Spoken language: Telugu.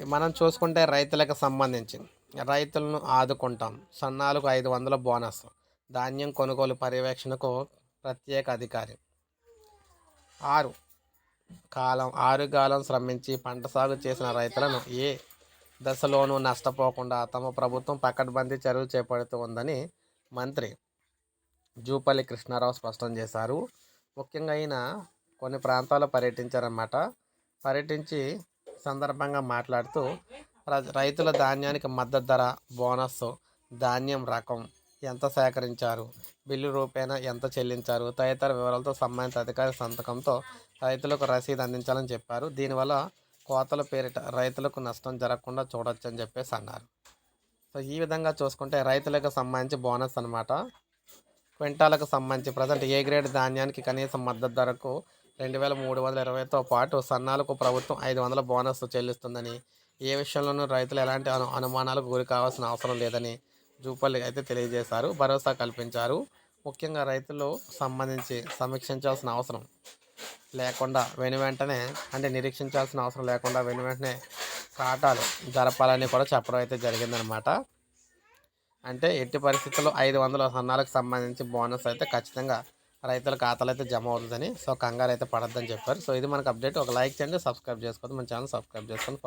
మనం చూసుకుంటే రైతులకు సంబంధించి రైతులను ఆదుకుంటాం. సన్నాలకు ఐదు వందల బోనస్. ధాన్యం కొనుగోలు పర్యవేక్షణకు ప్రత్యేక అధికారి. ఆరు. కాలం ఆరు కాలం శ్రమించి పంట సాగు చేసిన రైతులను ఏ దశలోనూ నష్టపోకుండా తమ ప్రభుత్వం పకడ్బందీ చర్యలు చేపడుతూ ఉందని మంత్రి జూపల్లి కృష్ణారావు స్పష్టం చేశారు. ముఖ్యంగా ఆయన కొన్ని ప్రాంతాల్లో పర్యటించారన్నమాట. పర్యటించి సందర్భంగా మాట్లాడుతూ రైతుల ధాన్యానికి మద్దతు ధర బోనస్ ధాన్యం రకం ఎంత సేకరించారు? బిల్లు రూపేణా ఎంత చెల్లించారు? తదితర వివరాలతో సంబంధిత అధికారి సంతకంతో రైతులకు రసీదు అందించాలని చెప్పారు. దీనివల్ల కోతల పేరిట రైతులకు నష్టం జరగకుండా చూడొచ్చని చెప్పేసి అన్నారు. సో ఈ విధంగా చూసుకుంటే రైతులకు సంబంధించి బోనస్ అన్నమాట. క్వింటాలకు సంబంధించి ప్రజెంట్ ఏ గ్రేడ్ ధాన్యానికి కనీసం మద్దతు ధరకు రెండు వేల మూడు వందల ఇరవైతో పాటు సన్నాలకు ప్రభుత్వం ఐదు వందల బోనస్ చెల్లిస్తుందని ఏ విషయంలోనూ రైతులు ఎలాంటి అను అనుమానాలకు గురి కావాల్సిన అవసరం లేదని జూపల్లి అయితే తెలియజేశారు భరోసా కల్పించారు. ముఖ్యంగా రైతులు సంబంధించి సమీక్షించాల్సిన అవసరం లేకుండా వెను వెంటనే అంటే నిరీక్షించాల్సిన అవసరం లేకుండా వెను వెంటనే కాటాలు జరపాలని కూడా చెప్పడం అయితే జరిగిందనమాట. అంటే ఎట్టి పరిస్థితుల్లో ఐదు వందల సన్నాలకు సంబంధించి బోనస్ అయితే ఖచ్చితంగా రైతుల ఖాతాలు అయితే జమ అవుతుందని. సో కంగారు అయితే పడద్దని చెప్పారు. సో ఇది మనకు అప్డేట్. ఒక లైక్ చేయండి సబ్స్క్రైబ్ చేసుకోవద్దు. మన ఛానల్ సబ్స్క్రైబ్ చేసుకొని